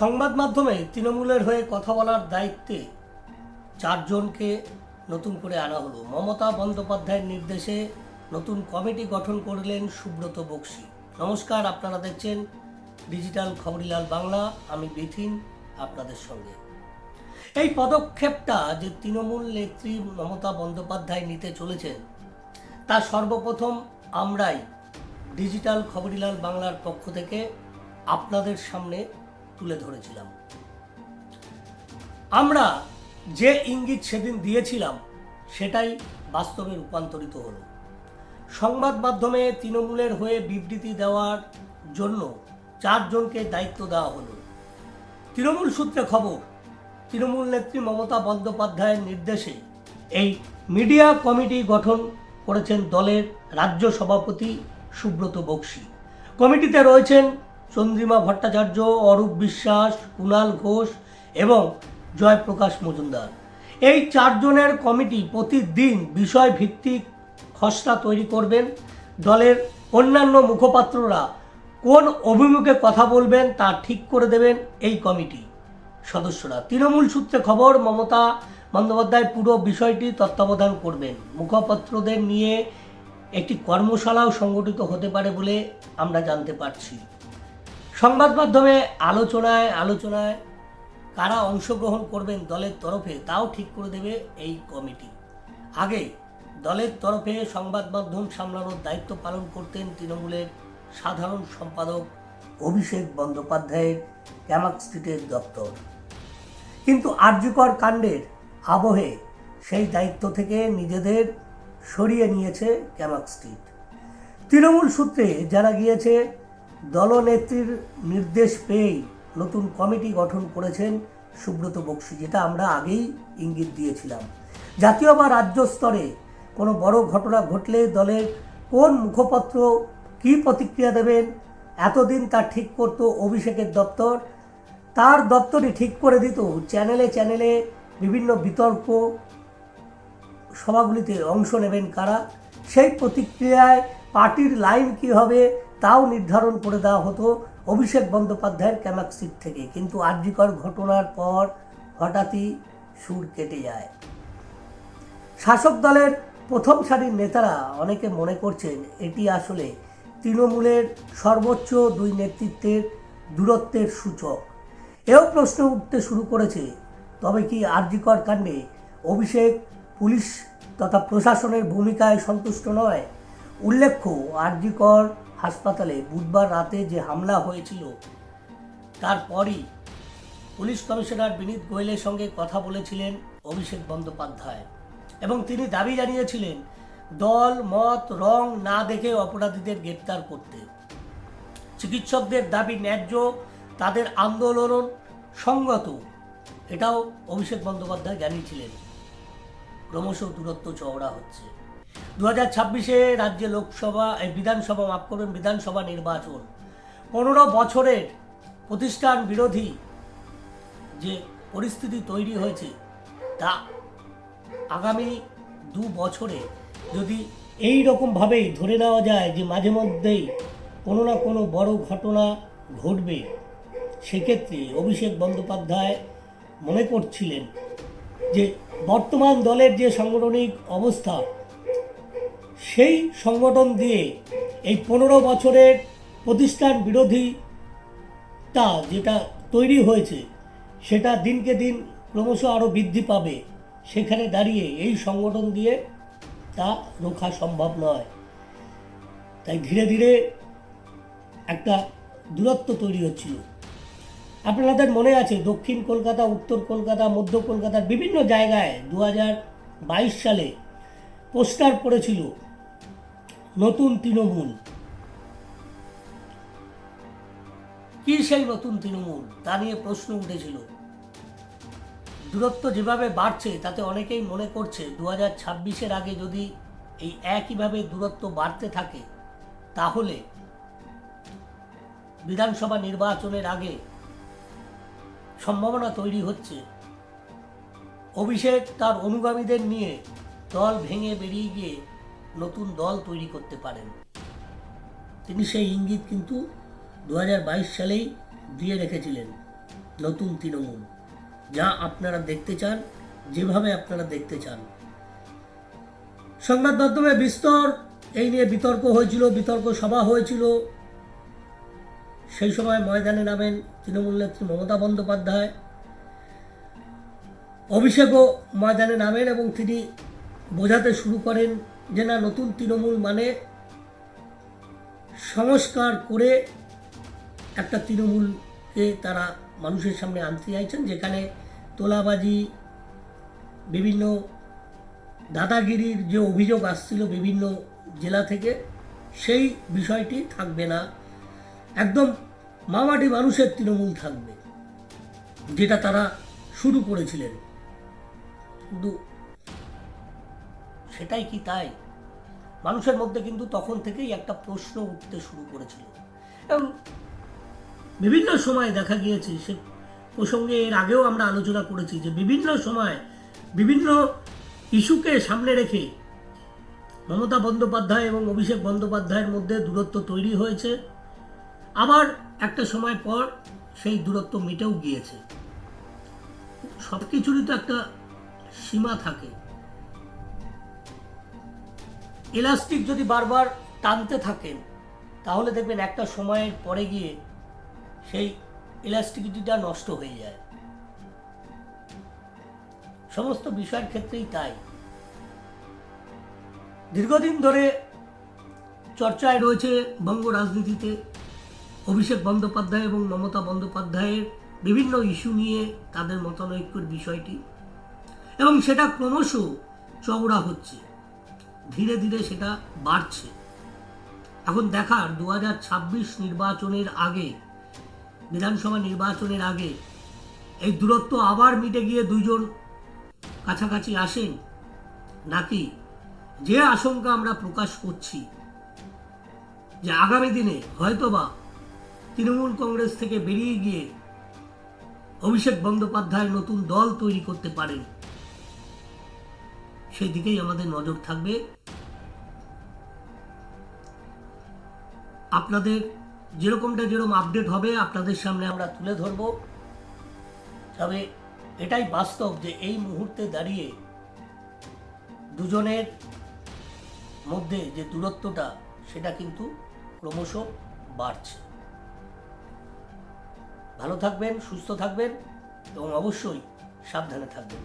সংবাদ মাধ্যমে তৃণমূলের হয়ে কথা বলার দায়িত্বে চারজনকে নতুন করে আনা হলো। মমতা বন্দ্যোপাধ্যায়ের নির্দেশে নতুন কমিটি গঠন করলেন সুব্রত বক্সি। নমস্কার, আপনারা দেখছেন ডিজিটাল খবরিলাল বাংলা। আমি বিথিন, আপনাদের সঙ্গে। এই পদক্ষেপটা যে তৃণমূল নেত্রী মমতা বন্দ্যোপাধ্যায় নিতে চলেছেন, তা সর্বপ্রথম আমরাই ডিজিটাল খবরিলাল বাংলার পক্ষ থেকে আপনাদের সামনে তুলে ধরেছিলাম। আমরা যে ইঙ্গিত সেদিন দিয়েছিলাম, সেটাই বাস্তবে রূপান্তরিত হলো। সংবাদ মাধ্যমে তৃণমূলের হয়ে বিবৃতি দেওয়ার জন্য চারজনকে দায়িত্ব দেওয়া হলো। তৃণমূল সূত্রে খবর, তৃণমূল নেত্রী মমতা বন্দ্যোপাধ্যায়ের নির্দেশে এই মিডিয়া কমিটি গঠন করেছেন দলের রাজ্য সভাপতি সুব্রত বক্সি। কমিটিতে রয়েছেন চন্দ্রিমা ভট্টাচার্য, অরূপ বিশ্বাস, কুণাল ঘোষ এবং জয়প্রকাশ মজুমদার। এই চারজনের কমিটি প্রতিদিন বিষয় ভিত্তিক খসড়া তৈরি করবেন। দলের অন্যান্য মুখপাত্ররা কোন অভিমুখে কথা বলবেন তা ঠিক করে দেবেন এই কমিটি। সদস্যরা, তৃণমূল সূত্রে খবর, মমতা বন্দ্যোপাধ্যায় পুরো বিষয়টি তত্ত্বাবধান করবেন। মুখপাত্রদের নিয়ে একটি কর্মশালাও সংগঠিত হতে পারে বলে আমরা জানতে পারছি। সংবাদ মাধ্যমে আলোচনায় আলোচনায় কারা অংশগ্রহণ করবেন দলের তরফে, তাও ঠিক করে দেবে এই কমিটি। আগে দলের তরফে সংবাদ মাধ্যম সামলানোর দায়িত্ব পালন করতেন তৃণমূলের সাধারণ সম্পাদক অভিষেক বন্দ্যোপাধ্যায়ের ক্যামাক স্ট্রিটের দপ্তর। কিন্তু আর্যকর কাণ্ডের আবহে সেই দায়িত্ব থেকে নিজেদের সরিয়ে নিয়েছে ক্যামাক স্ট্রিট। তৃণমূল সূত্রে জানা গিয়েছে দলনেত্রীর নির্দেশ পেয়েই নতুন কমিটি গঠন করেছেন সুব্রত বক্সি, যেটা আমরা আগেই ইঙ্গিত দিয়েছিলাম। জাতীয় বা রাজ্য স্তরে কোনো বড় ঘটনা ঘটলে দলের কোন মুখপত্র কী প্রতিক্রিয়া দেবেন, এতদিন তা ঠিক করতো অভিষেকের দপ্তর, তার দপ্তরই ঠিক করে দিত চ্যানেলে চ্যানেলে বিভিন্ন বিতর্ক, সভাগুলিতে অংশ নেবেন কারা, সেই প্রতিক্রিয়ায় পার্টির লাইন কী হবে তাও নির্ধারণ করে দেওয়া হতো অভিষেক বন্দ্যোপাধ্যায়ের ক্যামাক সিট থেকে। কিন্তু আর্যিকর ঘটনার পর হঠাৎই সুর কেটে যায়। শাসক দলের প্রথম সারির নেতারা অনেকে মনে করছেন এটি আসলে তৃণমূলের সর্বোচ্চ দুই নেতৃত্বের দূরত্বের সূচক। এও প্রশ্ন উঠতে শুরু করেছে, তবে কি আরজিকর কাণ্ডে অভিষেক পুলিশ তথা প্রশাসনের ভূমিকায় সন্তুষ্ট নয়? উল্লেখ্য আরজিকর হাসপাতালে বুধবার রাতে যে হামলা হয়েছিল তারপরই পুলিশ কমিশনার বিনীত গোয়েলের সঙ্গে কথা বলেছিলেন অভিষেক বন্দ্যোপাধ্যায় এবং তিনি দাবি জানিয়েছিলেন, দল, মত, রং না দেখে অপরাধীদের গ্রেপ্তার করতে। চিকিৎসকদের দাবি ন্যায্য, তাদের আন্দোলন সঙ্গত, এটাও অভিষেক বন্দ্যোপাধ্যায় জানিয়েছিলেন। ক্রমশ দূরত্ব চওড়া হচ্ছে। দু হাজার ছাব্বিশে রাজ্যে লোকসভা বিধানসভা, মাফ করবেন, বিধানসভা নির্বাচন। পনেরো বছরের প্রতিষ্ঠান বিরোধী যে পরিস্থিতি তৈরি হয়েছে, তা আগামী দু বছরে যদি এই রকমভাবেই ধরে নেওয়া যায় যে মাঝে মধ্যেই কোনো না কোনো বড় ঘটনা ঘটবে, সেক্ষেত্রে অভিষেক বন্দ্যোপাধ্যায় মনে করছিলেন যে বর্তমান দলের যে সাংগঠনিক অবস্থা সেই সংগঠন দিয়ে এই পনেরো বছরের প্রতিষ্ঠান বিরোধীটা যেটা তৈরি হয়েছে, সেটা দিনকে দিন ক্রমশ আরও বৃদ্ধি পাবে। সেখানে দাঁড়িয়ে এই সংগঠন দিয়ে তা রোখা সম্ভব নয়। তাই ধীরে ধীরে একটা দূরত্ব তৈরি হচ্ছিল। আপনাদের মনে আছে দক্ষিণ কলকাতা, উত্তর কলকাতা, মধ্য কলকাতার বিভিন্ন জায়গায় দু সালে পোস্টার পড়েছিল নতুন তৃণমূল। কি সেই নতুন তৃণমূল? তা নিয়ে প্রশ্ন উঠেছিল। দূরত্ব যেভাবে বাড়ছে, তাতে অনেকেই মনে করছে দু হাজার ছাব্বিশের আগে যদি এই একইভাবে দূরত্ব বাড়তে থাকে, তাহলে বিধানসভা নির্বাচনের আগে সম্ভাবনা তৈরি হচ্ছে। অভিষেক তার অনুগামীদের নিয়ে দল ভেঙে বেরিয়ে গিয়ে নতুন দল তৈরি করতে পারেন। তিনি সেই ইঙ্গিত কিন্তু দু হাজার বাইশ সালেই দিয়ে রেখেছিলেন নতুন তৃণমূল। যা আপনারা দেখতে চান, যেভাবে আপনারা দেখতে চান। সংবাদ মাধ্যমে বিস্তর, এই নিয়ে বিতর্ক হয়েছিল, বিতর্ক সভা হয়েছিল। সেই সময় ময়দানে নামেন তৃণমূল নেত্রী মমতা বন্দ্যোপাধ্যায়। অভিষেকও ময়দানে নামেন এবং তিনি বোঝাতে শুরু করেন যে না নতুন তৃণমূল মানে সংস্কার করে একটা তৃণমূলকে তারা মানুষের সামনে আনতে চাইছেন, যেখানে তোলাবাজি, বিভিন্ন দাদাগিরির যে অভিযোগ আসছিল বিভিন্ন জেলা থেকে, সেই বিষয়টি থাকবে না। একদম মামাটি মানুষের তৃণমূল থাকবে, যেটা তারা শুরু করেছিলেন। কিন্তু সেটাই কি তাই? মানুষের মধ্যে কিন্তু তখন থেকেই একটা প্রশ্ন উঠতে শুরু করেছিল। এবং বিভিন্ন সময় দেখা গিয়েছে সে প্রসঙ্গে এর আগেও আমরা আলোচনা করেছি যে বিভিন্ন সময় বিভিন্ন ইস্যুকে সামনে রেখে মমতা বন্দ্যোপাধ্যায় এবং অভিষেক বন্দ্যোপাধ্যায়ের মধ্যে দূরত্ব তৈরি হয়েছে। আবার একটা সময় পর সেই দূরত্ব মিটেও গিয়েছে। সব কিছুরই তো একটা সীমা থাকে। ইলাস্টিক যদি বারবার টানতে থাকেন, তাহলে দেখবেন একটা সময়ের পরে গিয়ে সেই ইলাস্টিকিটিটা নষ্ট হয়ে যায়। সমস্ত বিষয়ের ক্ষেত্রেই তাই। দীর্ঘদিন ধরে চর্চায় রয়েছে বঙ্গ রাজনীতিতে। অভিষেক বন্দ্যোপাধ্যায় এবং মমতা বন্দ্যোপাধ্যায়ের বিভিন্ন ইস্যু নিয়ে তাদের মতানৈক্যের বিষয়টি। এবং সেটা ক্রমশ চওড়া হচ্ছে। ধীরে ধীরে সেটা বাড়ছে। এখন দেখার দু হাজার ছাব্বিশ নির্বাচনের আগে, বিধানসভা নির্বাচনের আগে এই দূরত্ব আবার মিটে গিয়ে দুইজন কাছাকাছি আসেন নাকি যে আশঙ্কা আমরা প্রকাশ করছি যে আগামী দিনে হয়তোবা তৃণমূল কংগ্রেস থেকে বেরিয়ে গিয়ে অভিষেক বন্দ্যোপাধ্যায় নতুন দল তৈরি করতে পারেন, সেই দিকেই আমাদের নজর থাকবে। আপনাদের যেরকমটা যেরকম আপডেট হবে, আপনাদের সামনে আমরা তুলে ধরব। তবে এটাই বাস্তব যে এই মুহূর্তে দাঁড়িয়ে দুজনের মধ্যে যে দূরত্বটা, সেটা কিন্তু ক্রমশ বাড়ছে। ভালো থাকবেন, সুস্থ থাকবেন এবং অবশ্যই সাবধানে থাকবেন।